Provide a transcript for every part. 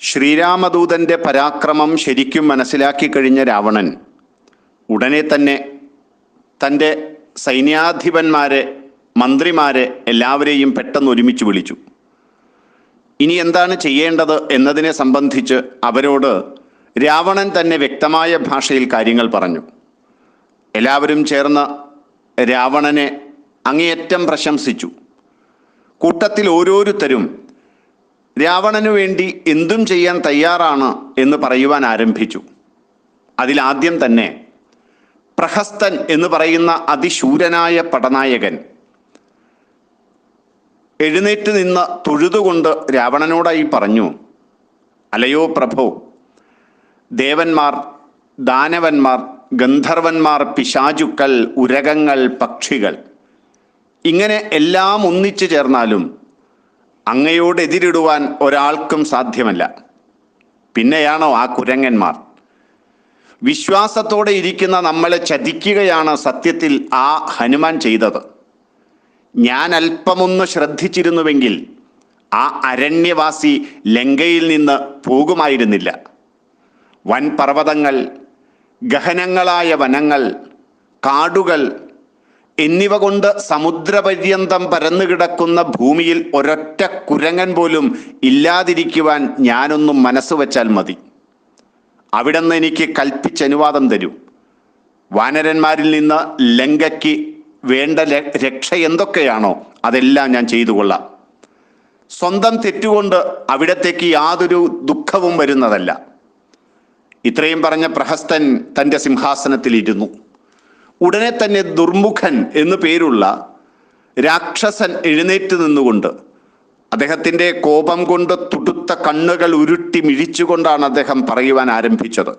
ശ്രീരാമദൂതന്റെ പരാക്രമം ശരിക്കും മനസ്സിലാക്കി കഴിഞ്ഞ രാവണൻ ഉടനെ തന്നെ തന്റെ സൈന്യാധിപന്മാരെ മന്ത്രിമാരെ എല്ലാവരെയും പെട്ടെന്ന് ഒരുമിച്ച് വിളിച്ചു. ഇനി എന്താണ് ചെയ്യേണ്ടത് എന്നതിനെ സംബന്ധിച്ച് അവരോട് രാവണൻ തന്നെ വ്യക്തമായ ഭാഷയിൽ കാര്യങ്ങൾ പറഞ്ഞു. എല്ലാവരും ചേർന്ന് രാവണനെ അങ്ങേയറ്റം പ്രശംസിച്ചു. കൂട്ടത്തിൽ ഓരോരുത്തരും രാവണനു വേണ്ടി എന്തും ചെയ്യാൻ തയ്യാറാണ് എന്ന് പറയുവാൻ ആരംഭിച്ചു. അതിലാദ്യം തന്നെ പ്രഹസ്തൻ എന്ന് പറയുന്ന അതിശൂരനായ പടനായകൻ എഴുന്നേറ്റ് നിന്ന് തൊഴുതുകൊണ്ട് രാവണനോടായി പറഞ്ഞു അലയോ പ്രഭോ ദേവന്മാർ ദാനവന്മാർ ഗന്ധർവന്മാർ പിശാചുക്കൾ ഉരകങ്ങൾ പക്ഷികൾ ഇങ്ങനെ എല്ലാം ഒന്നിച്ചു ചേർന്നാലും അങ്ങയോട് എതിരിടുവാൻ ഒരാൾക്കും സാധ്യമല്ല. പിന്നെയാണോ ആ കുരങ്ങന്മാർ? വിശ്വാസത്തോടെ ഇരിക്കുന്ന നമ്മളെ ചതിക്കുകയാണ് സത്യത്തിൽ ആ ഹനുമാൻ ചെയ്തത്. ഞാൻ അല്പമൊന്ന് ശ്രദ്ധിച്ചിരുന്നുവെങ്കിൽ ആ അരണ്യവാസി ലങ്കയിൽ നിന്ന് പോകുമായിരുന്നില്ല. വൻ പർവതങ്ങൾ ഗഹനങ്ങളായ വനങ്ങൾ കാടുകൾ എന്നിവ കൊണ്ട് സമുദ്രപര്യന്തം പരന്നു കിടക്കുന്ന ഭൂമിയിൽ ഒരൊറ്റ കുരങ്ങൻ പോലും ഇല്ലാതിരിക്കുവാൻ ഞാനൊന്നും മനസ്സ് വച്ചാൽ മതി. അവിടുന്ന് എനിക്ക് കൽപ്പിച്ച് അനുവാദം തരൂ. വാനരന്മാരിൽ നിന്ന് ലങ്കയ്ക്ക് വേണ്ട രക്ഷ എന്തൊക്കെയാണോ അതെല്ലാം ഞാൻ ചെയ്തു കൊള്ളാം. സ്വന്തം തെറ്റുകൊണ്ട് അവിടത്തേക്ക് യാതൊരു ദുഃഖവും വരുന്നതല്ല. ഇത്രയും പറഞ്ഞ പ്രഹസ്തൻ തന്റെ സിംഹാസനത്തിൽ ഇരുന്നു ഉടനെ തന്നെ ദുർമുഖൻ എന്നു പേരുള്ള രാക്ഷസൻ എഴുന്നേറ്റ് നിന്നുകൊണ്ട് അദ്ദേഹത്തിന്റെ കോപം കൊണ്ട് തുടുത്ത കണ്ണുകൾ ഉരുട്ടി മിഴിച്ചുകൊണ്ടാണ് അദ്ദേഹം പറയുവാൻ ആരംഭിച്ചത്.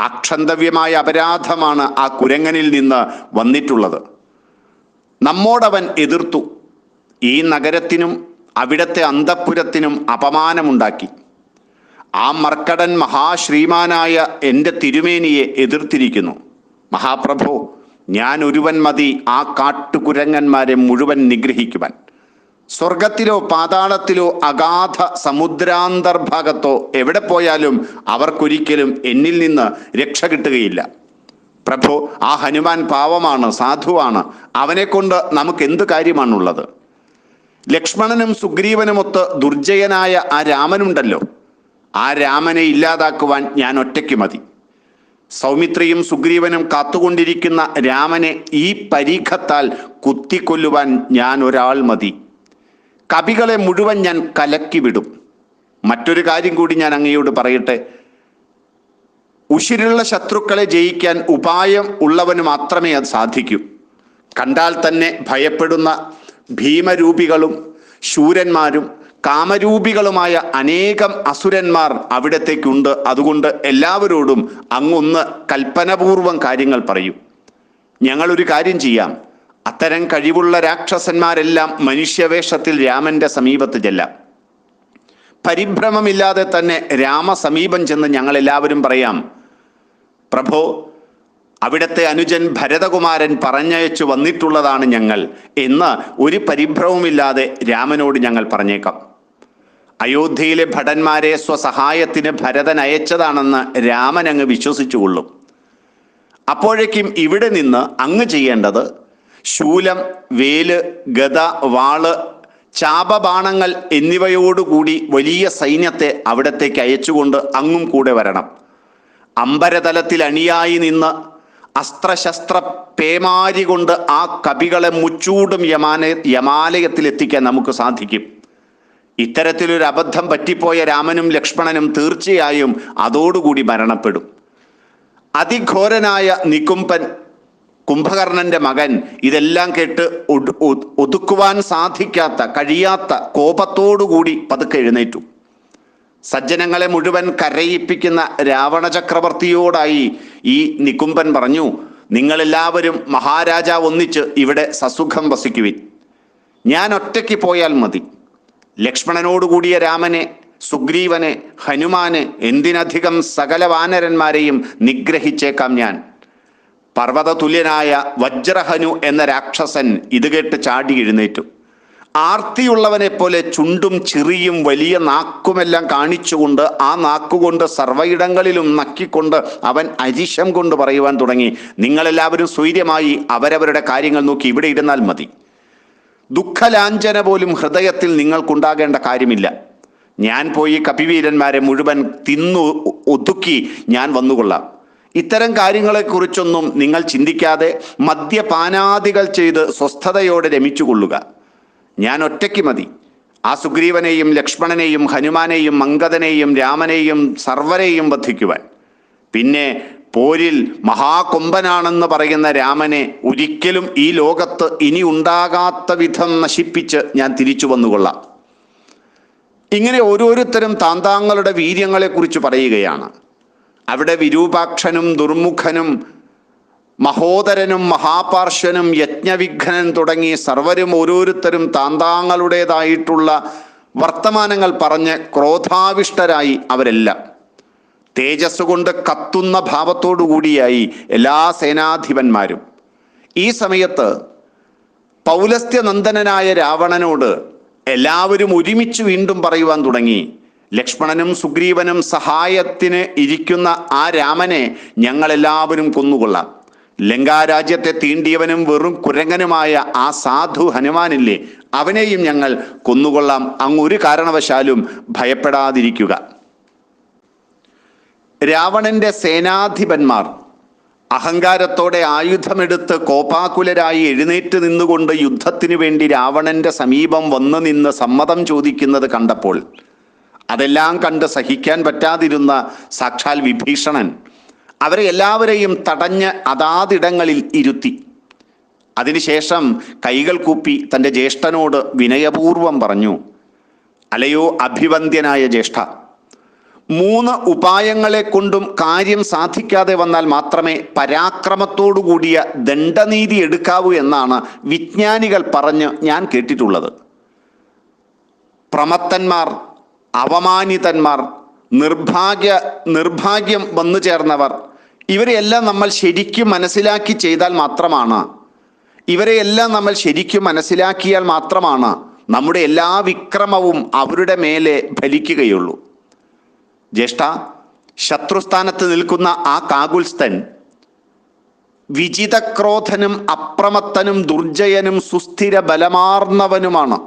അക്ഷന്തവ്യമായ അപരാധമാണ് ആ കുരങ്ങനിൽ നിന്ന് വന്നിട്ടുള്ളത്. നമ്മോടവൻ എതിർത്തു. ഈ നഗരത്തിനും അവിടത്തെ അന്തഃപുരത്തിനും അപമാനമുണ്ടാക്കി. ആ മർക്കടൻ മഹാശ്രീമാനായ എന്റെ തിരുമേനിയെ എതിർത്തിരിക്കുന്നു. മഹാപ്രഭു ഞാൻ ഒരുവൻ മതി ആ കാട്ടുകുരങ്ങന്മാരെ മുഴുവൻ നിഗ്രഹിക്കുവാൻ. സ്വർഗത്തിലോ പാതാളത്തിലോ അഗാധ സമുദ്രാന്തർഭാഗത്തോ എവിടെ പോയാലും അവർക്കൊരിക്കലും എന്നിൽ നിന്ന് രക്ഷ കിട്ടുകയില്ല. പ്രഭു ആ ഹനുമാൻ പാവമാണ് സാധുവാണ്. അവനെ കൊണ്ട് നമുക്ക് എന്ത് കാര്യമാണുള്ളത്? ലക്ഷ്മണനും സുഗ്രീവനുമൊത്ത് ദുർജയനായ ആ രാമനുണ്ടല്ലോ. ആ രാമനെ ഇല്ലാതാക്കുവാൻ ഞാൻ ഒറ്റയ്ക്ക് മതി. സൗമിത്രിയും സുഗ്രീവനും കാത്തുകൊണ്ടിരിക്കുന്ന രാമനെ ഈ പരീക്ഷത്താൽ കുത്തിക്കൊല്ലുവാൻ ഞാൻ ഒരാൾ മതി. കവികളെ മുഴുവൻ ഞാൻ കലക്കി വിടും. മറ്റൊരു കാര്യം കൂടി ഞാൻ അങ്ങയോട് പറയട്ടെ. ഉശിരുള്ള ശത്രുക്കളെ ജയിക്കാൻ ഉപായം ഉള്ളവന് മാത്രമേ അത് സാധിക്കൂ. കണ്ടാൽ തന്നെ ഭയപ്പെടുന്ന ഭീമരൂപികളും ശൂരന്മാരും കാമരൂപികളുമായ അനേകം അസുരന്മാർ അവിടത്തേക്കുണ്ട്. അതുകൊണ്ട് എല്ലാവരോടും അങ്ങൊന്ന് കൽപ്പനപൂർവം കാര്യങ്ങൾ പറയൂ. ഞങ്ങളൊരു കാര്യം ചെയ്യാം. അത്തരം കഴിവുള്ള രാക്ഷസന്മാരെല്ലാം മനുഷ്യവേഷത്തിൽ രാമന്റെ സമീപത്ത് ചെല്ലാം. പരിഭ്രമമില്ലാതെ തന്നെ രാമസമീപം ചെന്ന് ഞങ്ങൾ എല്ലാവരും പറയാം പ്രഭോ അവിടത്തെ അനുജൻ ഭരതകുമാരൻ പറഞ്ഞയച്ചു വന്നിട്ടുള്ളതാണ് ഞങ്ങൾ. എന്ന് ഒരു പരിഭ്രമവുമില്ലാതെ രാമനോട് ഞങ്ങൾ പറഞ്ഞേക്കാം. അയോധ്യയിലെ ഭടന്മാരെ സ്വസഹായത്തിന് ഭരതൻ അയച്ചതാണെന്ന് രാമൻ അങ്ങ് വിശ്വസിച്ചുകൊള്ളും. അപ്പോഴേക്കും ഇവിടെ നിന്ന് അങ്ങ് ചെയ്യേണ്ടത് ശൂലം വേൽ ഗത വാൾ ചാപബാണങ്ങൾ എന്നിവയോടുകൂടി വലിയ സൈന്യത്തെ അവിടത്തേക്ക് അയച്ചുകൊണ്ട് അങ്ങും കൂടെ വരണം. അമ്പരതലത്തിൽ അണിയായി നിന്ന് അസ്ത്രശസ്ത്ര പേമാരി കൊണ്ട് ആ കവികളെ മുച്ചൂടും യമാന യമാലയത്തിൽ എത്തിക്കാൻ നമുക്ക് സാധിക്കും. ഇത്തരത്തിലൊരു അബദ്ധം പറ്റിപ്പോയ രാമനും ലക്ഷ്മണനും തീർച്ചയായും അതോടുകൂടി മരണപ്പെടും. അതിഘോരനായ നികുംഭൻ കുംഭകർണന്റെ മകൻ ഇതെല്ലാം കേട്ട് ഒതുക്കുവാൻ സാധിക്കാത്ത കഴിയാത്ത കോപത്തോടുകൂടി പതുക്കെ എഴുന്നേറ്റു. സജ്ജനങ്ങളെ മുഴുവൻ കരയിപ്പിക്കുന്ന രാവണ ചക്രവർത്തിയോടായി ഈ നികുംഭൻ പറഞ്ഞു നിങ്ങളെല്ലാവരും മഹാരാജാവ് ഒന്നിച്ച് ഇവിടെ സസുഖം വസിക്കുവിൻ. ഞാൻ ഒറ്റയ്ക്ക് പോയാൽ മതി. ലക്ഷ്മണനോടുകൂടിയ രാമനെ സുഗ്രീവനെ ഹനുമാന് എന്തിനധികം സകല വാനരന്മാരെയും നിഗ്രഹിച്ചേക്കാം ഞാൻ. പർവതതുല്യനായ വജ്രഹനു എന്ന രാക്ഷസൻ ഇത് കേട്ട് ചാടി എഴുന്നേറ്റു. ആർത്തിയുള്ളവനെ പോലെ ചുണ്ടും ചിറിയും വലിയ നാക്കുമെല്ലാം കാണിച്ചുകൊണ്ട് ആ നാക്കുകൊണ്ട് സർവയിടങ്ങളിലും നക്കിക്കൊണ്ട് അവൻ അരിശം കൊണ്ട് പറയുവാൻ തുടങ്ങി. നിങ്ങളെല്ലാവരും സ്വൈര്യമായി അവരവരുടെ കാര്യങ്ങൾ നോക്കി ഇവിടെ ഇരുന്നാൽ മതി. ദുഃഖലാഞ്ചന പോലും ഹൃദയത്തിൽ നിങ്ങൾക്കുണ്ടാകേണ്ട കാര്യമില്ല. ഞാൻ പോയി കപിവീരന്മാരെ മുഴുവൻ തിന്നു ഒതുക്കി ഞാൻ വന്നുകൊള്ളാം. ഇത്തരം കാര്യങ്ങളെക്കുറിച്ചൊന്നും നിങ്ങൾ ചിന്തിക്കാതെ മദ്യപാനാദികൾ ചെയ്ത് സ്വസ്ഥതയോടെ രമിച്ചുകൊള്ളുക. ഞാൻ ഒറ്റയ്ക്ക് മതി. ആ സുഗ്രീവനെയും ലക്ഷ്മണനെയും ഹനുമാനെയും മങ്കതനെയും രാമനെയും സർവരെയും വധിക്കുവാൻ. പിന്നെ പോരിൽ മഹാകൊമ്പനാണെന്ന് പറയുന്ന രാമനെ ഒരിക്കലും ഈ ലോകത്ത് ഇനി ഉണ്ടാകാത്ത വിധം നശിപ്പിച്ച് ഞാൻ തിരിച്ചു വന്നുകൊള്ളാം. ഇങ്ങനെ ഓരോരുത്തരും താന്താങ്ങളുടെ വീര്യങ്ങളെക്കുറിച്ച് പറയുകയാണ്. അവിടെ വിരൂപാക്ഷനും ദുർമുഖനും മഹോദരനും മഹാപാർശ്വനും യജ്ഞവിഘ്നൻ തുടങ്ങി സർവരും ഓരോരുത്തരും താന്താങ്ങളുടേതായിട്ടുള്ള വർത്തമാനങ്ങൾ പറഞ്ഞ് ക്രോധാവിഷ്ടരായി അവരെല്ലാം. തേജസ് കൊണ്ട് കത്തുന്ന ഭാവത്തോടു കൂടിയായി എല്ലാ സേനാധിപന്മാരും. ഈ സമയത്ത് പൗലസ്ത്യനന്ദനായ രാവണനോട് എല്ലാവരും ഒരുമിച്ച് വീണ്ടും പറയുവാൻ തുടങ്ങി. ലക്ഷ്മണനും സുഗ്രീവനും സഹായത്തിന് ഇരിക്കുന്ന ആ രാമനെ ഞങ്ങളെല്ലാവരും കൊന്നുകൊള്ളാം. ലങ്കാരാജ്യത്തെ തീണ്ടിയവനും വെറും കുരങ്ങനുമായ ആ സാധു ഹനുമാനില്ലേ അവനെയും ഞങ്ങൾ കൊന്നുകൊള്ളാം. അങ്ങ് ഒരു കാരണവശാലും ഭയപ്പെടാതിരിക്കുക. രാവണന്റെ സേനാധിപന്മാർ അഹങ്കാരത്തോടെ ആയുധമെടുത്ത് കോപാകുലരായി എഴുന്നേറ്റ് നിന്നുകൊണ്ട് യുദ്ധത്തിനു വേണ്ടി രാവണന്റെ സമീപം വന്നു നിന്ന് സമ്മതം ചോദിക്കുന്നത് കണ്ടപ്പോൾ അതെല്ലാം കണ്ട് സഹിക്കാൻ പറ്റാതിരുന്ന സാക്ഷാൽ വിഭീഷണൻ അവരെ എല്ലാവരെയും തടഞ്ഞ് അതാതിടങ്ങളിൽ ഇരുത്തി. അതിനുശേഷം കൈകൾ കൂപ്പി തന്റെ ജ്യേഷ്ഠനോട് വിനയപൂർവം പറഞ്ഞു അലയോ അഭിവന്ദ്യനായ ജ്യേഷ്ഠ മൂന്ന് ഉപായങ്ങളെ കൊണ്ടും കാര്യം സാധിക്കാതെ വന്നാൽ മാത്രമേ പരാക്രമത്തോടു കൂടിയ ദണ്ഡനീതി എടുക്കാവൂ എന്നാണ് വിജ്ഞാനികൾ പറഞ്ഞ് ഞാൻ കേട്ടിട്ടുള്ളത്. പ്രമത്തന്മാർ അവമാനിതന്മാർ നിർഭാഗ്യ നിർഭാഗ്യം വന്നു ചേർന്നവർ ഇവരെയെല്ലാം നമ്മൾ ശരിക്കും മനസ്സിലാക്കി ചെയ്താൽ മാത്രമാണ്. ഇവരെയെല്ലാം നമ്മൾ ശരിക്കും മനസ്സിലാക്കിയാൽ മാത്രമാണ് നമ്മുടെ എല്ലാ വിക്രമവും അവരുടെ മേലെ ഫലിക്കുകയുള്ളൂ. ജ്യേഷ്ഠ ശത്രുസ്ഥാനത്ത് നിൽക്കുന്ന ആ കാകുൽസ്ഥൻ വിജിതക്രോധനും അപ്രമത്തനും ദുർജയനും സുസ്ഥിര ബലമാർന്നവനുമാണ്.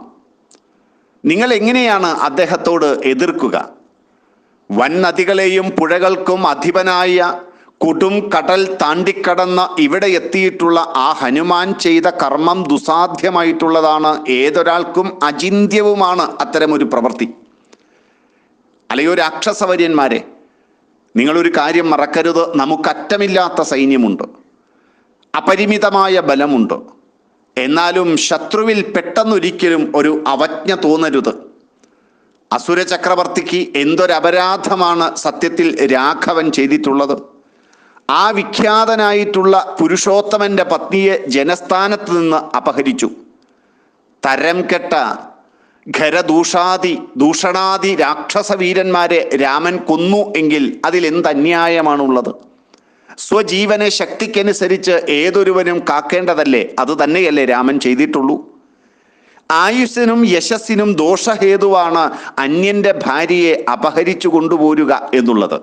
നിങ്ങൾ എങ്ങനെയാണ് അദ്ദേഹത്തോട് എതിർക്കുക? വൻ നദികളെയും പുഴകൾക്കും അധിപനായ കൊടും കടൽ താണ്ടിക്കടന്ന് ഇവിടെ എത്തിയിട്ടുള്ള ആ ഹനുമാൻ ചെയ്ത കർമ്മം ദുസാധ്യമായിട്ടുള്ളതാണ്. ഏതൊരാൾക്കും അചിന്ത്യവുമാണ് അത്തരമൊരു പ്രവൃത്തി. അല്ലയോ രാക്ഷസവര്യന്മാരെ നിങ്ങളൊരു കാര്യം മറക്കരുത്. നമുക്കറ്റമില്ലാത്ത സൈന്യമുണ്ട്. അപരിമിതമായ ബലമുണ്ട്. എന്നാലും ശത്രുവിൽ പെട്ടെന്നൊരിക്കലും ഒരു അവജ്ഞ തോന്നരുത്. അസുര ചക്രവർത്തിക്ക് എന്തൊരപരാധമാണ് സത്യത്തിൽ രാഘവൻ ചെയ്തിട്ടുള്ളത്? ആ വിഖ്യാതനായിട്ടുള്ള പുരുഷോത്തമന്റെ പത്നിയെ ജനസ്ഥാനത്ത് നിന്ന് അപഹരിച്ചു. തരം കെട്ട ഖരദൂഷാദി ദൂഷണാദി രാക്ഷസ വീരന്മാരെ രാമൻ കൊന്നു എങ്കിൽ അതിൽ എന്ത് അന്യായമാണുള്ളത്? സ്വജീവനെ ശക്തിക്കനുസരിച്ച് ഏതൊരുവനും കാക്കേണ്ടതല്ലേ? അത് തന്നെയല്ലേ രാമൻ ചെയ്തിട്ടുള്ളൂ. ആയുസ്സിനും യശസ്സിനും ദോഷഹേതുവാണ് അന്യന്റെ ഭാര്യയെ അപഹരിച്ചു കൊണ്ടുപോരുക എന്നുള്ളത്.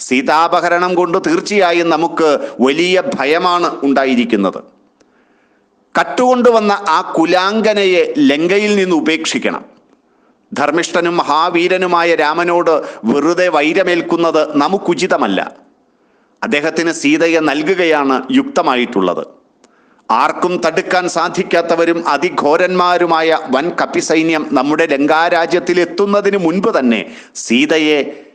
സീതാപഹരണം കൊണ്ട് തീർച്ചയായും നമുക്ക് വലിയ ഭയമാണ് ഉണ്ടായിരിക്കുന്നത്. കട്ടുകൊണ്ടുവന്ന ആ കുലാങ്കനയെ ലങ്കയിൽ നിന്ന് ഉപേക്ഷിക്കണം. ധർമ്മിഷ്ഠനും മഹാവീരനുമായ രാമനോട് വെറുതെ വൈരമേൽക്കുന്നത് നമുക്കുചിതമല്ല. അദ്ദേഹത്തിന് സീതയെ നൽകുകയാണ് യുക്തമായിട്ടുള്ളത്. ആർക്കും തടുക്കാൻ സാധിക്കാത്തവരും അതിഘോരന്മാരുമായ വൻ കപ്പിസൈന്യം നമ്മുടെ ലങ്കാരാജ്യത്തിൽ എത്തുന്നതിന് മുൻപ് തന്നെ സീതയെ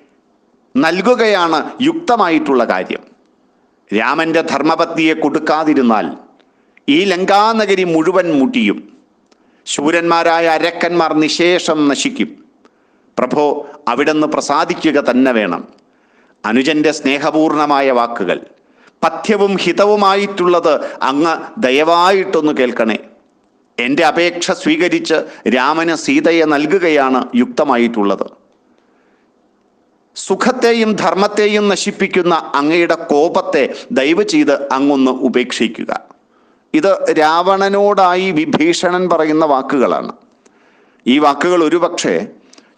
നൽകുകയാണ് യുക്തമായിട്ടുള്ള കാര്യം. രാമന്റെ ധർമ്മപത്നിയെ കൊടുക്കാതിരുന്നാൽ ഈ ലങ്കാനഗരി മുഴുവൻ മുട്ടിയും. ശൂരന്മാരായ അരക്കന്മാർ നിശേഷം നശിക്കും. പ്രഭോ അവിടുന്ന് പ്രസാദിക്കുക തന്നെ വേണം. അനുജന്റെ സ്നേഹപൂർണമായ വാക്കുകൾ. പഥ്യവും ഹിതവുമായിട്ടുള്ളത് അങ്ങ് ദയവായിട്ടൊന്ന് കേൾക്കണേ. എന്റെ അപേക്ഷ സ്വീകരിച്ച് രാമന് സീതയെ നൽകുകയാണ് യുക്തമായിട്ടുള്ളത്. സുഖത്തെയും ധർമ്മത്തെയും നശിപ്പിക്കുന്ന അങ്ങയുടെ കോപത്തെ ദയവ് ചെയ്ത് അങ്ങൊന്ന് ഉപേക്ഷിക്കുക. ഇത് രാവണനോടായി വിഭീഷണൻ പറയുന്ന വാക്കുകളാണ്. ഈ വാക്കുകൾ ഒരുപക്ഷെ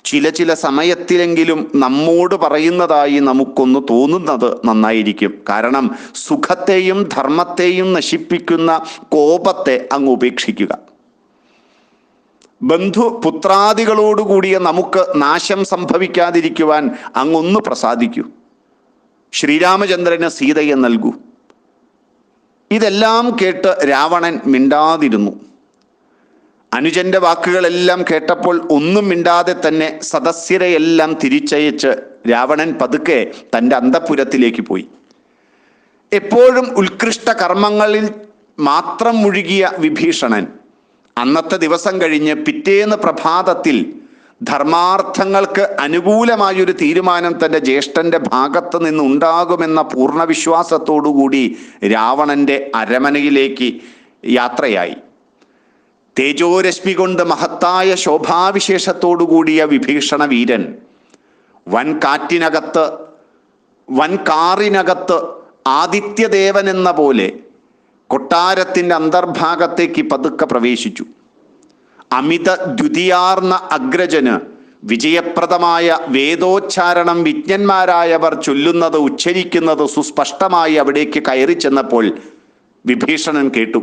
ചില ചില സമയത്തിലെങ്കിലും നമ്മോട് പറയുന്നതായി നമുക്കൊന്ന് തോന്നുന്നത് നന്നായിരിക്കും. കാരണം സുഖത്തെയും ധർമ്മത്തെയും നശിപ്പിക്കുന്ന കോപത്തെ അങ്ങ് ഉപേക്ഷിക്കുക. ബന്ധു പുത്രാദികളോടുകൂടിയ നമുക്ക് നാശം സംഭവിക്കാതിരിക്കുവാൻ അങ്ങൊന്ന് പ്രസാദിക്കൂ. ശ്രീരാമചന്ദ്രന് സീതയെ നൽകൂ. ഇതെല്ലാം കേട്ട് രാവണൻ മിണ്ടാതിരുന്നു. അനുജന്റെ വാക്കുകളെല്ലാം കേട്ടപ്പോൾ ഒന്നും മിണ്ടാതെ തന്നെ സദസ്യരെയെല്ലാം തിരിച്ചയച്ച് രാവണൻ പതുക്കെ തന്റെ അന്തപുരത്തിലേക്ക് പോയി. എപ്പോഴും ഉത്കൃഷ്ട കർമ്മങ്ങളിൽ മാത്രം മുഴുകിയ വിഭീഷണൻ അന്നത്തെ ദിവസം കഴിഞ്ഞ് പിറ്റേന്ന് പ്രഭാതത്തിൽ ധർമാർത്ഥങ്ങൾക്ക് അനുകൂലമായൊരു തീരുമാനം തന്റെ ജ്യേഷ്ഠന്റെ ഭാഗത്ത് നിന്നുണ്ടാകുമെന്ന പൂർണവിശ്വാസത്തോടുകൂടി പൂർണ വിശ്വാസത്തോടുകൂടി രാവണന്റെ അരമനയിലേക്ക് യാത്രയായി. തേജോരശ്മി കൊണ്ട് മഹത്തായ ശോഭാവിശേഷത്തോടുകൂടിയ വിഭീഷണ വീരൻ വൻ കാറ്റിനകത്ത് വൻ കാറിനകത്ത് ആദിത്യദേവൻ എന്ന പോലെ കൊട്ടാരത്തിന്റെ അന്തർഭാഗത്തേക്ക് പതുക്കെ പ്രവേശിച്ചു. അമിത ദ്വിതീയാർന്ന അഗ്രജന് വിജയപ്രദമായ വേദോച്ചാരണം വിജ്ഞന്മാരായവർ ചൊല്ലുന്നത് ഉച്ചരിക്കുന്നത് സുസ്പഷ്ടമായി അവിടേക്ക് കയറി ചെന്നപ്പോൾ വിഭീഷണൻ കേട്ടു.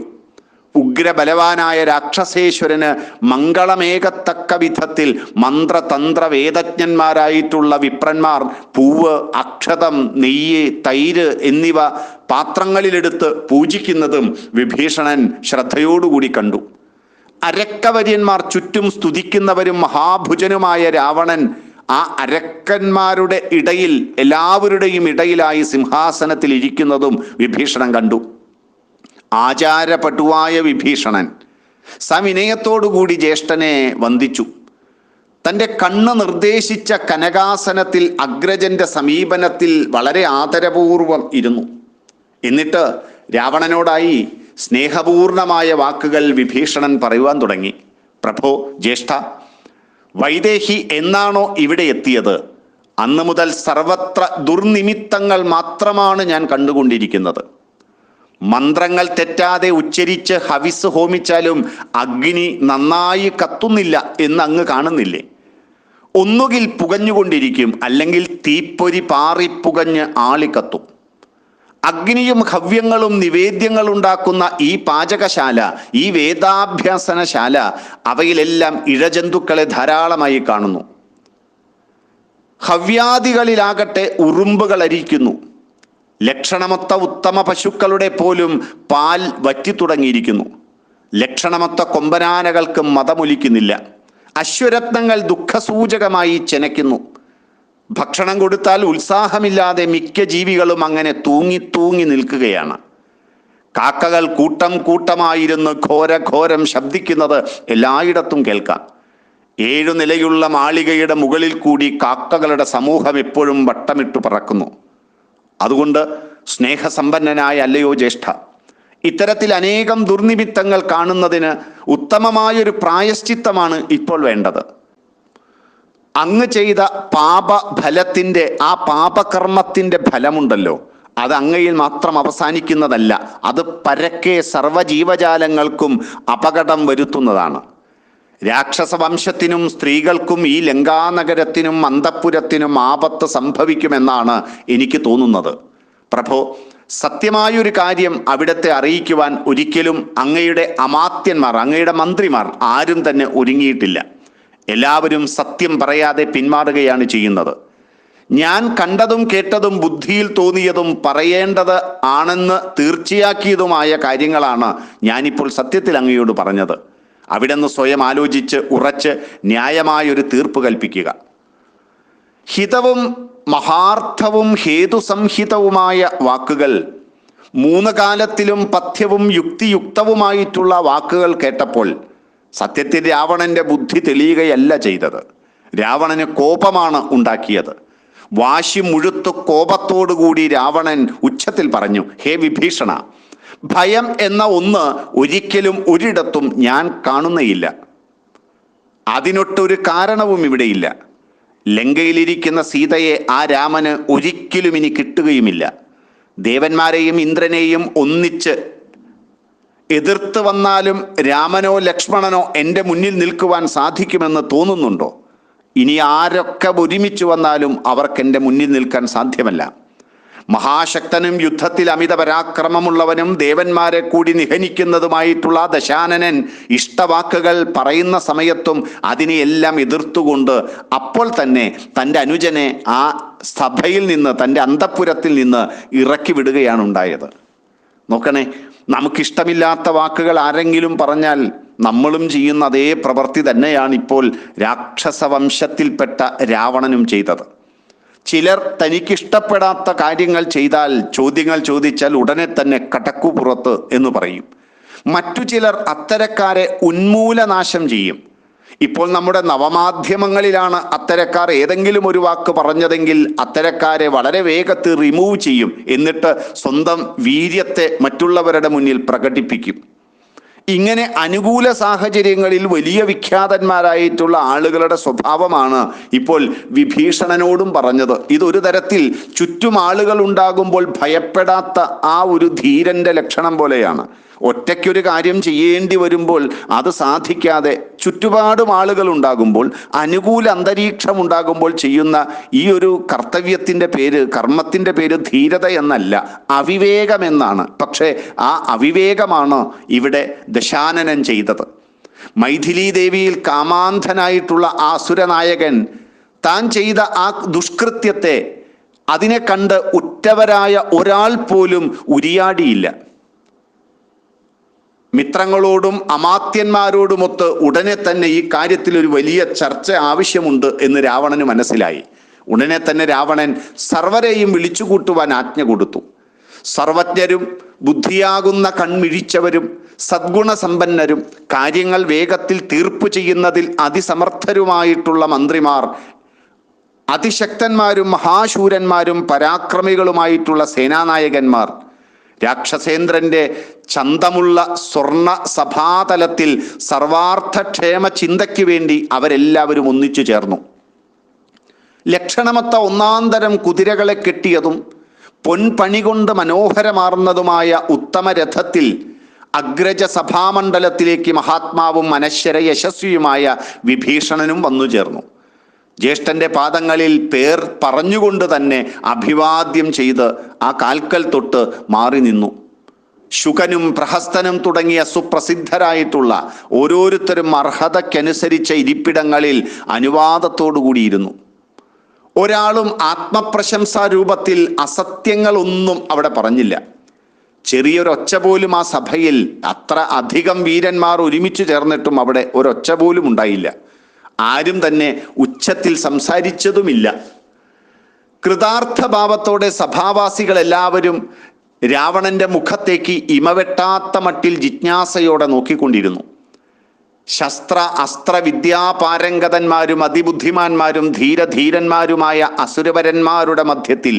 ഉഗ്രബലവാനായ രാക്ഷസേശ്വരന് മംഗളമേകത്തക്ക വിധത്തിൽ മന്ത്രതന്ത്ര വേദജ്ഞന്മാരായിട്ടുള്ള വിപ്രന്മാർ പൂവ് അക്ഷതം നെയ്യ് തൈര് എന്നിവ പാത്രങ്ങളിലെടുത്ത് പൂജിക്കുന്നതും വിഭീഷണൻ ശ്രദ്ധയോടുകൂടി കണ്ടു. അരക്കവര്യന്മാർ ചുറ്റും സ്തുതിക്കുന്നവരും മഹാഭുജനുമായ രാവണൻ ആ അരക്കന്മാരുടെ ഇടയിൽ എല്ലാവരുടെയും ഇടയിലായി സിംഹാസനത്തിൽ ഇരിക്കുന്നതും വിഭീഷണൻ കണ്ടു. ആചാരപട്ടുവായ വിഭീഷണൻ സവിനയത്തോടുകൂടി ജ്യേഷ്ഠനെ വന്ദിച്ചു. തന്റെ കണ്ണ് നിർദ്ദേശിച്ച കനകാസനത്തിൽ അഗ്രജന്റെ സമീപനത്തിൽ വളരെ ആദരപൂർവം ഇരുന്നു. എന്നിട്ട് രാവണനോടായി സ്നേഹപൂർണമായ വാക്കുകൾ വിഭീഷണൻ പറയുവാൻ തുടങ്ങി. പ്രഭോ ജ്യേഷ്ഠ വൈദേഹി എന്നാണോ ഇവിടെ എത്തിയത്? അന്ന് മുതൽ സർവത്ര ദുർനിമിത്തങ്ങൾ മാത്രമാണ് ഞാൻ കണ്ടുകൊണ്ടിരിക്കുന്നത്. മന്ത്രങ്ങൾ തെറ്റാതെ ഉച്ചരിച്ച് ഹവിസ് ഹോമിച്ചാലും അഗ്നി നന്നായി കത്തുന്നില്ല എന്ന് അങ്ങ് കാണുന്നില്ലേ? ഒന്നുകിൽ പുകഞ്ഞുകൊണ്ടിരിക്കും അല്ലെങ്കിൽ തീപ്പൊരി പാറി പുകഞ്ഞ് ആളിക്കത്തും. അഗ്നിയും ഹവ്യങ്ങളും നിവേദ്യങ്ങളും ഉണ്ടാക്കുന്ന ഈ പാചകശാല ഈ വേദാഭ്യാസനശാല അവയിലെല്ലാം ഇഴജന്തുക്കളെ ധാരാളമായി കാണുന്നു. ഹവ്യാദികളിലാകട്ടെ ഉറുമ്പുകൾ അരിക്കുന്നു. ലക്ഷണമൊത്ത ഉത്തമ പശുക്കളുടെ പോലും പാൽ വറ്റി തുടങ്ങിയിരിക്കുന്നു. ലക്ഷണമൊത്ത കൊമ്പനാനകൾക്ക് മതമൊലിക്കുന്നില്ല. അശ്വരത്നങ്ങൾ ദുഃഖസൂചകമായി ചെനയ്ക്കുന്നു. ഭക്ഷണം കൊടുത്താൽ ഉത്സാഹമില്ലാതെ മിക്ക ജീവികളും അങ്ങനെ തൂങ്ങി തൂങ്ങി നിൽക്കുകയാണ്. കാക്കകൾ കൂട്ടം കൂട്ടമായിരുന്ന് ഘോരഘോരം ശബ്ദിക്കുന്നത് എല്ലായിടത്തും കേൾക്കാം. ഏഴു നിലയുള്ള മാളികയുടെ മുകളിൽ കൂടി കാക്കകളുടെ സമൂഹം എപ്പോഴും വട്ടമിട്ട് പറക്കുന്നു. അതുകൊണ്ട് സ്നേഹസമ്പന്നനായ അല്ലയോ ജ്യേഷ്ഠ ഇത്തരത്തിൽ അനേകം ദുർനിമിത്തങ്ങൾ കാണുന്നതിന് ഉത്തമമായൊരു പ്രായശ്ചിത്തമാണ് ഇപ്പോൾ വേണ്ടത്. അങ്ങ് ചെയ്ത പാപഫലത്തിന്റെ ആ പാപകർമ്മത്തിന്റെ ഫലമുണ്ടല്ലോ. അത് അങ്ങയിൽ മാത്രം അവസാനിക്കുന്നതല്ല. അത് പരക്കെ സർവജീവജാലങ്ങൾക്കും അപകടം വരുത്തുന്നതാണ്. രാക്ഷസ വംശത്തിനും സ്ത്രീകൾക്കും ഈ ലങ്കാനഗരത്തിനും അന്തപ്പുരത്തിനും ആപത്ത് സംഭവിക്കുമെന്നാണ് എനിക്ക് തോന്നുന്നത്. പ്രഭോ സത്യമായൊരു കാര്യം അവിടത്തെ അറിയിക്കുവാൻ ഒരിക്കലും അങ്ങയുടെ അമാത്യന്മാർ അങ്ങയുടെ മന്ത്രിമാർ ആരും തന്നെ ഒരുങ്ങിയിട്ടില്ല. എല്ലാവരും സത്യം പറയാതെ പിന്മാറുകയാണ് ചെയ്യുന്നത്. ഞാൻ കണ്ടതും കേട്ടതും ബുദ്ധിയിൽ തോന്നിയതും പറയേണ്ടത് ആണെന്ന് തീർച്ചയാക്കിയതുമായ കാര്യങ്ങളാണ് ഞാനിപ്പോൾ സത്യത്തിൽ അങ്ങയോട് പറഞ്ഞത്. അവിടെ നിന്ന് സ്വയം ആലോചിച്ച് ഉറച്ച് ന്യായമായൊരു തീർപ്പ് കൽപ്പിക്കുക. ഹിതവും മഹാർത്ഥവും ഹേതുസംഹിതവുമായ വാക്കുകൾ മൂന്ന് കാലത്തിലും പഥ്യവും യുക്തിയുക്തവുമായിട്ടുള്ള വാക്കുകൾ കേട്ടപ്പോൾ സത്യത്തിൽ രാവണന്റെ ബുദ്ധി തെളിയുകയല്ല ചെയ്തത്. രാവണന് കോപമാണ് ഉണ്ടാക്കിയത്. വാശി മുഴുത്തു കോപത്തോടുകൂടി രാവണൻ ഉച്ചത്തിൽ പറഞ്ഞു ഹേ വിഭീഷണ ഭയം എന്ന ഒന്ന് ഒരിക്കലും ഒരിടത്തും ഞാൻ കാണുന്നയില്ല. അതിനൊട്ടൊരു കാരണവും ഇവിടെയില്ല. ലങ്കയിലിരിക്കുന്ന സീതയെ ആ രാമന് ഒരിക്കലും ഇനി കിട്ടുകയുമില്ല. ദേവന്മാരെയും ഇന്ദ്രനെയും ഒന്നിച്ച് എതിർത്ത് വന്നാലും രാമനോ ലക്ഷ്മണനോ എന്റെ മുന്നിൽ നിൽക്കുവാൻ സാധിക്കുമെന്ന് തോന്നുന്നുണ്ടോ? ഇനി ആരൊക്കെ ഒരുമിച്ച് വന്നാലും അവർക്ക് എന്റെ മുന്നിൽ നിൽക്കാൻ സാധ്യമല്ല. മഹാശക്തനും യുദ്ധത്തിൽ അമിത പരാക്രമമുള്ളവനും ദേവന്മാരെ കൂടി നിഹനിക്കുന്നതുമായിട്ടുള്ള ദശാനനൻ ഇഷ്ടവാക്കുകൾ പറയുന്ന സമയത്തും അതിനെയെല്ലാം എതിർത്തുകൊണ്ട് അപ്പോൾ തന്നെ തന്റെ അനുജനെ ആ സഭയിൽ നിന്ന് തന്റെ അന്തപുരത്തിൽ നിന്ന് ഇറക്കി വിടുകയാണ് ഉണ്ടായത്. നോക്കണേ നമുക്കിഷ്ടമില്ലാത്ത വാക്കുകൾ ആരെങ്കിലും പറഞ്ഞാൽ നമ്മളും ചെയ്യുന്ന അതേ പ്രവൃത്തി തന്നെയാണ് ഇപ്പോൾ രാക്ഷസ വംശത്തിൽപ്പെട്ട രാവണനും ചെയ്തത്. ചിലർ തനിക്കിഷ്ടപ്പെടാത്ത കാര്യങ്ങൾ ചെയ്താൽ ചോദ്യങ്ങൾ ചോദിച്ചാൽ ഉടനെ തന്നെ കടക്കുപുറത്ത് എന്ന് പറയും. മറ്റു ചിലർ അത്തരക്കാരെ ഉന്മൂലനാശം ചെയ്യും. ഇപ്പോൾ നമ്മുടെ നവമാധ്യമങ്ങളിലാണ് അത്തരക്കാർ ഏതെങ്കിലും ഒരു വാക്ക് പറഞ്ഞതെങ്കിൽ അത്തരക്കാരെ വളരെ വേഗത്തിൽ റിമൂവ് ചെയ്യും. എന്നിട്ട് സ്വന്തം വീര്യത്തെ മറ്റുള്ളവരുടെ മുന്നിൽ പ്രകടിപ്പിക്കും. ഇങ്ങനെ അനുകൂല സാഹചര്യങ്ങളിൽ വലിയ വിഖ്യാതന്മാരായിട്ടുള്ള ആളുകളുടെ സ്വഭാവമാണ് ഇപ്പോൾ വിഭീഷണനോടും പറഞ്ഞത്. ഇതൊരു തരത്തിൽ ചുറ്റും ആളുകൾ ഉണ്ടാകുമ്പോൾ ഭയപ്പെടാത്ത ആ ഒരു ധീരന്റെ ലക്ഷണം പോലെയാണ്. ഒറ്റയ്ക്കൊരു കാര്യം ചെയ്യേണ്ടി വരുമ്പോൾ അത് സാധിക്കാതെ ചുറ്റുപാടും ആളുകൾ ഉണ്ടാകുമ്പോൾ അനുകൂല അന്തരീക്ഷം ഉണ്ടാകുമ്പോൾ ചെയ്യുന്ന ഈ ഒരു കർത്തവ്യത്തിന്റെ പേര് കർമ്മത്തിന്റെ പേര് ധീരത എന്നല്ല അവിവേകമെന്നാണ് പക്ഷേ ആ അവിവേകമാണ് ഇവിടെ ദശാനനൻ ചെയ്തത്. മൈഥിലി ദേവിയിൽ കാമാന്ധനായിട്ടുള്ള ആ അസുരനായകൻ താൻ ചെയ്ത ആ ദുഷ്കൃത്യത്തെ അതിനെ കണ്ട് ഉറ്റവരായ ഒരാൾ പോലും ഉരിയാടിയില്ല. മിത്രങ്ങളോടും അമാത്യന്മാരോടുമൊത്ത് ഉടനെ തന്നെ ഈ കാര്യത്തിൽ ഒരു വലിയ ചർച്ച ആവശ്യമുണ്ട് എന്ന് രാവണന് മനസ്സിലായി. ഉടനെ തന്നെ രാവണൻ സർവരെയും വിളിച്ചുകൂട്ടുവാൻ ആജ്ഞ കൊടുത്തു. സർവജ്ഞരും ബുദ്ധിയാകുന്ന കൺമിഴിച്ചവരും സദ്ഗുണസമ്പന്നരും കാര്യങ്ങൾ വേഗത്തിൽ തീർപ്പ് ചെയ്യുന്നതിൽ അതിസമർത്ഥരുമായിട്ടുള്ള മന്ത്രിമാർ അതിശക്തന്മാരും മഹാശൂരന്മാരും പരാക്രമികളുമായിട്ടുള്ള സേനാനായകന്മാർ രാക്ഷസേന്ദ്രന്റെ ചന്തമുള്ള സ്വർണ സഭാതലത്തിൽ സർവാർത്ഥക്ഷേമ ചിന്തയ്ക്ക് വേണ്ടി അവരെല്ലാവരും ഒന്നിച്ചു ചേർന്നു. ലക്ഷണമൊത്ത ഒന്നാന്തരം കുതിരകളെ കെട്ടിയതും പൊൻപണി കൊണ്ട് മനോഹരമാർന്നതുമായ ഉത്തമരഥത്തിൽ അഗ്രജ സഭാമണ്ഡലത്തിലേക്ക് മഹാത്മാവും മനശ്വര യശസ്വിയുമായ വിഭീഷണനും വന്നു ചേർന്നു. ജ്യേഷ്ഠന്റെ പാദങ്ങളിൽ പേർ പറഞ്ഞുകൊണ്ട് തന്നെ അഭിവാദ്യം ചെയ്ത് ആ കാൽക്കൽ തൊട്ട് മാറി നിന്നു. ശുകനും പ്രഹസ്തനും തുടങ്ങിയ സുപ്രസിദ്ധരായിട്ടുള്ള ഓരോരുത്തരും അർഹതയ്ക്കനുസരിച്ച ഇരിപ്പിടങ്ങളിൽ അനുവാദത്തോടുകൂടിയിരുന്നു. ഒരാളും ആത്മപ്രശംസാ രൂപത്തിൽ അസത്യങ്ങളൊന്നും അവിടെ പറഞ്ഞില്ല. ചെറിയൊരൊച്ച പോലും ആ സഭയിൽ അത്ര അധികം വീരന്മാർ ഒരുമിച്ച് ചേർന്നിട്ടും അവിടെ ഒരൊച്ച പോലും ഉണ്ടായില്ല. ആരും തന്നെ ഉച്ചത്തിൽ സംസാരിച്ചതുമില്ല. കൃതാർത്ഥ ഭാവത്തോടെ സഭാവാസികൾ എല്ലാവരും രാവണന്റെ മുഖത്തേക്ക് ഇമവെട്ടാത്ത മട്ടിൽ ജിജ്ഞാസയോടെ നോക്കിക്കൊണ്ടിരുന്നു. ശസ്ത്ര അസ്ത്ര വിദ്യാപാരംഗതന്മാരും അതിബുദ്ധിമാന്മാരും ധീരധീരന്മാരുമായ അസുരവരന്മാരുടെ മധ്യത്തിൽ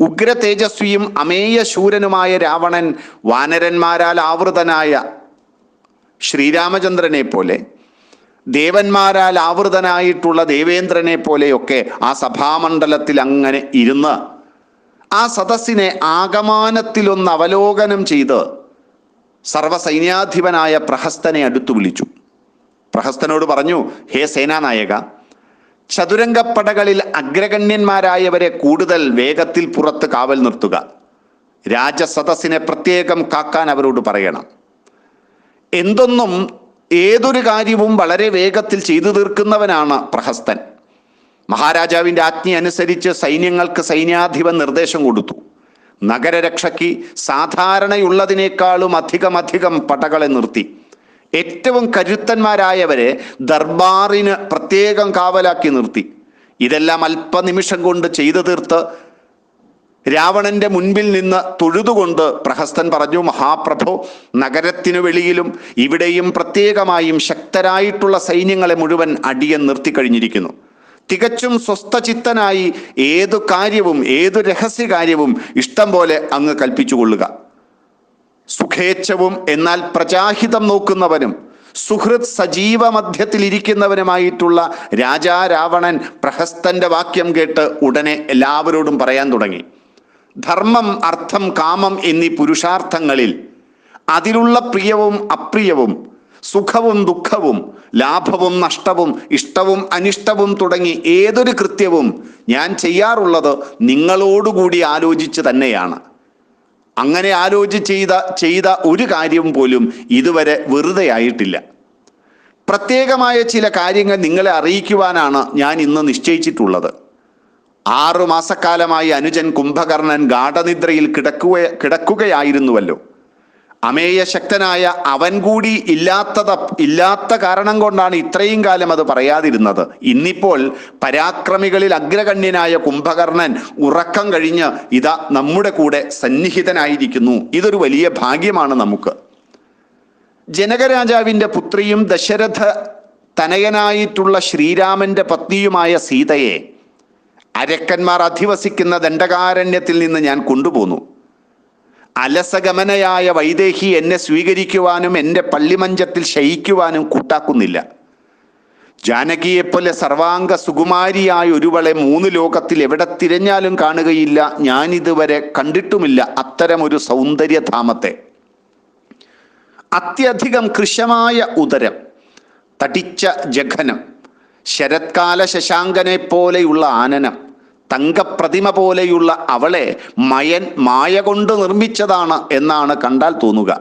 ഉഗ്ര തേജസ്വിയും അമേയ ശൂരനുമായ രാവണൻ വാനരന്മാരാൽ ആവൃതനായ ശ്രീരാമചന്ദ്രനെ പോലെ ദേവന്മാരാൽ ആവൃതനായിട്ടുള്ള ദേവേന്ദ്രനെ പോലെയൊക്കെ ആ സഭാമണ്ഡലത്തിൽ അങ്ങനെ ഇരുന്ന് ആ സദസ്സിനെ ആഗമാനത്തിലൊന്ന് അവലോകനം ചെയ്ത് സർവസൈന്യാധിപനായ പ്രഹസ്തനെ അടുത്തു വിളിച്ചു. പ്രഹസ്തനോട് പറഞ്ഞു ഹേ സേനാനായക ചതുരംഗപ്പടകളിൽ അഗ്രഗണ്യന്മാരായവരെ കൂടുതൽ വേഗത്തിൽ പുറത്ത് കാവൽ നിർത്തുക. രാജസദസ്സിനെ പ്രത്യേകം കാക്കാൻ അവരോട് പറയണം. എന്തൊന്നും ഏതൊരു കാര്യവും വളരെ വേഗത്തിൽ ചെയ്തു തീർക്കുന്നവനാണ് പ്രഹസ്തൻ. മഹാരാജാവിന്റെ ആജ്ഞ അനുസരിച്ച് സൈന്യങ്ങൾക്ക് സൈന്യാധിപൻ നിർദ്ദേശം കൊടുത്തു. നഗരരക്ഷയ്ക്ക് സാധാരണയുള്ളതിനേക്കാളും അധികം അധികം പടകളെ നിർത്തി. ഏറ്റവും കരുത്തന്മാരായവരെ ദർബാറിന് പ്രത്യേകം കാവലാക്കി നിർത്തി. ഇതെല്ലാം അല്പനിമിഷം കൊണ്ട് ചെയ്തു തീർത്ത് രാവണന്റെ മുൻപിൽ നിന്ന് തൊഴുതുകൊണ്ട് പ്രഹസ്തൻ പറഞ്ഞു മഹാപ്രഭു നഗരത്തിനു വെളിയിലും ഇവിടെയും പ്രത്യേകമായും ശക്തരായിട്ടുള്ള സൈന്യങ്ങളെ മുഴുവൻ അടിയൻ നിർത്തിക്കഴിഞ്ഞിരിക്കുന്നു തികച്ചും സ്വസ്ഥചിത്തനായി ഏതു കാര്യവും ഏതു രഹസ്യകാര്യവും ഇഷ്ടം പോലെ അങ്ങ് കൽപ്പിച്ചുകൊള്ളുക സുഖേച്ഛവും എന്നാൽ പ്രജാഹിതം നോക്കുന്നവനും സുഹൃത് സജീവ മധ്യത്തിൽ ഇരിക്കുന്നവനുമായിട്ടുള്ള രാജാ രാവണൻ പ്രഹസ്തന്റെ വാക്യം കേട്ട് ഉടനെ എല്ലാവരോടും പറയാൻ തുടങ്ങി. ധർമ്മം അർത്ഥം കാമം എന്നീ പുരുഷാർത്ഥങ്ങളിൽ അതിലുള്ള പ്രിയവും അപ്രിയവും സുഖവും ദുഃഖവും ലാഭവും നഷ്ടവും ഇഷ്ടവും അനിഷ്ടവും തുടങ്ങി ഏതൊരു കൃത്യവും ഞാൻ ചെയ്യാറുള്ളത് നിങ്ങളോടുകൂടി ആലോചിച്ച് തന്നെയാണ്. അങ്ങനെ ആലോചിച്ച് ചെയ്ത ചെയ്ത ഒരു കാര്യം പോലും ഇതുവരെ വെറുതെ ആയിട്ടില്ല. പ്രത്യേകമായ ചില കാര്യങ്ങൾ നിങ്ങളെ അറിയിക്കുവാനാണ് ഞാൻ ഇന്ന് നിശ്ചയിച്ചിട്ടുള്ളത്. ആറു മാസക്കാലമായി അനുജൻ കുംഭകർണൻ ഗാഠനിദ്രയിൽ കിടക്കുക കിടക്കുകയായിരുന്നുവല്ലോ. അമേയ ശക്തനായ അവൻ കൂടി ഇല്ലാത്തത ഇല്ലാത്ത കാരണം കൊണ്ടാണ് ഇത്രയും കാലം അത് പറയാതിരുന്നത്. ഇന്നിപ്പോൾ പരാക്രമികളിൽ അഗ്രഗണ്യനായ കുംഭകർണൻ ഉറക്കം കഴിഞ്ഞ് ഇതാ നമ്മുടെ കൂടെ സന്നിഹിതനായിരിക്കുന്നു. ഇതൊരു വലിയ ഭാഗ്യമാണ് നമുക്ക്. ജനകരാജാവിന്റെ പുത്രിയും ദശരഥ തനയനായിട്ടുള്ള ശ്രീരാമന്റെ പത്നിയുമായ സീതയെ അരക്കന്മാർ അധിവസിക്കുന്ന ദണ്ഡകാരണ്യത്തിൽ നിന്ന് ഞാൻ കൊണ്ടുപോന്നു. അലസഗമനയായ വൈദേഹി എന്നെ സ്വീകരിക്കുവാനും എന്റെ പള്ളിമഞ്ചത്തിൽ ശയിക്കുവാനും കൂട്ടാക്കുന്നില്ല. ജാനകിയെപ്പോലെ സർവാംഗ സുകുമാരിയായ ഒരുവളെ മൂന്ന് ലോകത്തിൽ എവിടെ തിരഞ്ഞാലും കാണുകയില്ല. ഞാനിതുവരെ കണ്ടിട്ടുമില്ല അത്തരമൊരു സൗന്ദര്യധാമത്തെ. അത്യധികം കൃശമായ ഉദരം തടിച്ച ജഘനം ശരത്കാല ശശാങ്കനെ പോലെയുള്ള ആനനം തങ്കപ്രതിമ പോലെയുള്ള അവളെ മയൻ മായ കൊണ്ട് നിർമ്മിച്ചതാണ് എന്നാണ് കണ്ടാൽ തോന്നുക.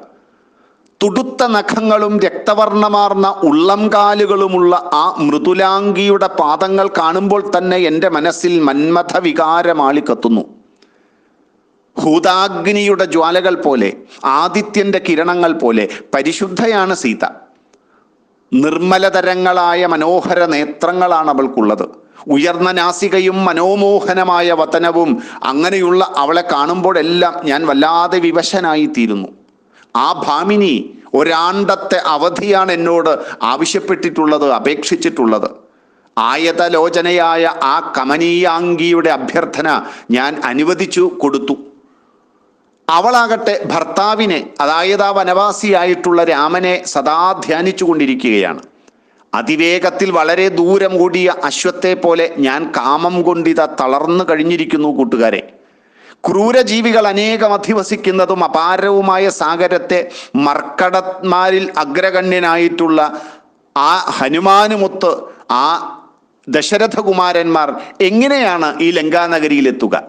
തുടുത്ത നഖങ്ങളും രക്തവർണമാർന്ന ഉള്ളംകാലുകളുമുള്ള ആ മൃദുലാംഗിയുടെ പാദങ്ങൾ കാണുമ്പോൾ തന്നെ എന്റെ മനസ്സിൽ മന്മഥ വികാരമാളി കത്തുന്നു. ഹൂതാഗ്നിയുടെ ജ്വാലകൾ പോലെ ആദിത്യന്റെ കിരണങ്ങൾ പോലെ പരിശുദ്ധയാണ് സീത. നിർമ്മലതരങ്ങളായ മനോഹര നേത്രങ്ങളാണ് അവൾക്കുള്ളത് ഉയർന്ന നാസികയും മനോമോഹനമായ വതനവും അങ്ങനെയുള്ള അവളെ കാണുമ്പോഴെല്ലാം ഞാൻ വല്ലാതെ വിവശനായി തീരുന്നു ആ ഭാമിനി ഒരാണ്ടത്തെ അവധിയാണ് എന്നോട് ആവശ്യപ്പെട്ടിട്ടുള്ളത് അപേക്ഷിച്ചിട്ടുള്ളത്. ആയതലോചനയായ ആ കമനീയാംഗിയുടെ അഭ്യർത്ഥന ഞാൻ അനുവദിച്ചു കൊടുത്തു. അവളാകട്ടെ ഭർത്താവിനെ അതായത് ആ വനവാസിയായിട്ടുള്ള രാമനെ സദാ ധ്യാനിച്ചു കൊണ്ടിരിക്കുകയാണ് അതിവേഗത്തിൽ വളരെ ദൂരം ഓടിയ അശ്വത്തെ പോലെ ഞാൻ കാമം കൊണ്ടിത തളർന്നു കഴിഞ്ഞിരിക്കുന്നു കൂട്ടുകാരെ. ക്രൂരജീവികൾ അനേകം അധിവസിക്കുന്നതും അപാരവുമായ സാഗരത്തെ മർക്കടന്മാരിൽ അഗ്രഗണ്യനായിട്ടുള്ള ആ ഹനുമാനുമൊത്ത് ആ ദശരഥകുമാരന്മാർ എങ്ങനെയാണ് ഈ ലങ്കാനഗരിയിലെത്തുക?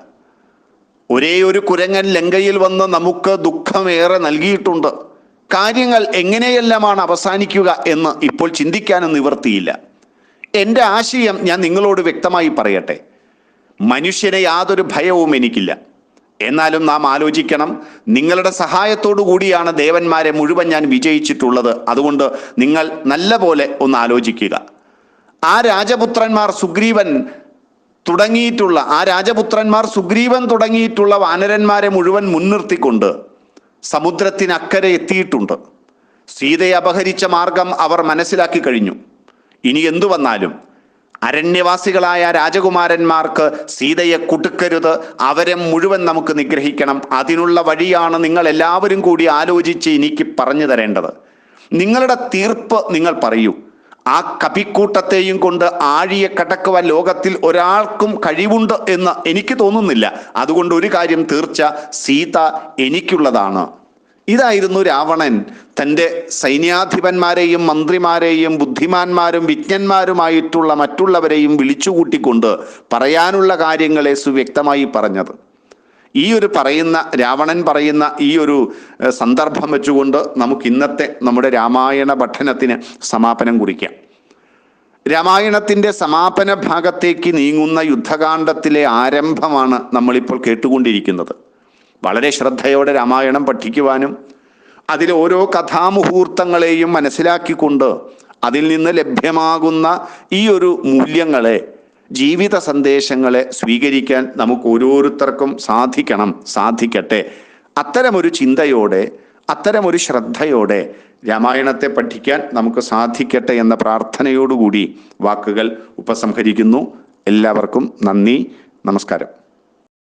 ഒരേ ഒരു കുരങ്ങൻ ലങ്കയിൽ വന്ന് നമുക്ക് ദുഃഖമേറെ നൽകിയിട്ടുണ്ട്. കാര്യങ്ങൾ എങ്ങനെയെല്ലാമാണ് അവസാനിക്കുക എന്ന് ഇപ്പോൾ ചിന്തിക്കാനും നിവൃത്തിയില്ല. എന്റെ ആശയം ഞാൻ നിങ്ങളോട് വ്യക്തമായി പറയട്ടെ. മനുഷ്യനെ യാതൊരു ഭയവും എനിക്കില്ല. എന്നാലും നാം ആലോചിക്കണം നിങ്ങളുടെ സഹായത്തോടു കൂടിയാണ് ദേവന്മാരെ മുഴുവൻ ഞാൻ വിജയിച്ചിട്ടുള്ളത്. അതുകൊണ്ട് നിങ്ങൾ നല്ല പോലെ ഒന്ന് ആലോചിക്കുക. ആ രാജപുത്രന്മാർ സുഗ്രീവൻ തുടങ്ങിയിട്ടുള്ള ആ രാജപുത്രന്മാർ സുഗ്രീവൻ തുടങ്ങിയിട്ടുള്ള വാനരന്മാരെ മുഴുവൻ മുൻനിർത്തിക്കൊണ്ട് സമുദ്രത്തിനക്കരെ എത്തിയിട്ടുണ്ട്. സീതയെ അപഹരിച്ച മാർഗം അവർ മനസ്സിലാക്കി കഴിഞ്ഞു. ഇനി എന്തു വന്നാലും അരണ്യവാസികളായ രാജകുമാരന്മാർക്ക് സീതയെ കുടുക്കരുത് അവരെ മുഴുവൻ നമുക്ക് നിഗ്രഹിക്കണം. അതിനുള്ള വഴിയാണ് നിങ്ങൾ എല്ലാവരും കൂടി ആലോചിച്ച് എനിക്ക് പറഞ്ഞു തരേണ്ടത്. നിങ്ങളുടെ തീർപ്പ് നിങ്ങൾ പറയൂ. ആ കപിക്കൂട്ടത്തെയും കൊണ്ട് ആഴിയെ കടക്കുവാൻ ലോകത്തിൽ ഒരാൾക്കും കഴിവുണ്ട് എന്ന് എനിക്ക് തോന്നുന്നില്ല. അതുകൊണ്ട് ഒരു കാര്യം തീർച്ച സീത എനിക്കുള്ളതാണ്. ഇതായിരുന്നു രാവണൻ തന്റെ സൈന്യാധിപന്മാരെയും മന്ത്രിമാരെയും ബുദ്ധിമാന്മാരും വിജ്ഞന്മാരുമായിട്ടുള്ള മറ്റുള്ളവരെയും വിളിച്ചുകൂട്ടിക്കൊണ്ട് പറയാനുള്ള കാര്യങ്ങളെ സുവ്യക്തമായി പറഞ്ഞത്. ഈ ഒരു പറയുന്ന രാവണൻ പറയുന്ന ഈ ഒരു സന്ദർഭം വെച്ചുകൊണ്ട് നമുക്ക് ഇന്നത്തെ നമ്മുടെ രാമായണ പഠനത്തിന് സമാപനം കുറിക്കാം. രാമായണത്തിന്റെ സമാപന ഭാഗത്തേക്ക് നീങ്ങുന്ന യുദ്ധകാന്ഡത്തിലെ ആരംഭമാണ് നമ്മളിപ്പോൾ കേട്ടുകൊണ്ടിരിക്കുന്നത്. വളരെ ശ്രദ്ധയോടെ രാമായണം പഠിക്കുവാനും അതിലെ ഓരോ കഥാമുഹൂർത്തങ്ങളെയും മനസ്സിലാക്കിക്കൊണ്ട് അതിൽ നിന്ന് ലഭ്യമാകുന്ന ഈ ഒരു മൂല്യങ്ങളെ ജീവിത സന്ദേശങ്ങളെ സ്വീകരിക്കാൻ നമുക്ക് ഓരോരുത്തർക്കും സാധിക്കണം സാധിക്കട്ടെ. അത്തരമൊരു ചിന്തയോടെ അത്തരമൊരു ശ്രദ്ധയോടെ രാമായണത്തെ പഠിക്കാൻ നമുക്ക് സാധിക്കട്ടെ എന്ന പ്രാർത്ഥനയോടുകൂടി വാക്കുകൾ ഉപസംഹരിക്കുന്നു. എല്ലാവർക്കും നന്ദി നമസ്കാരം.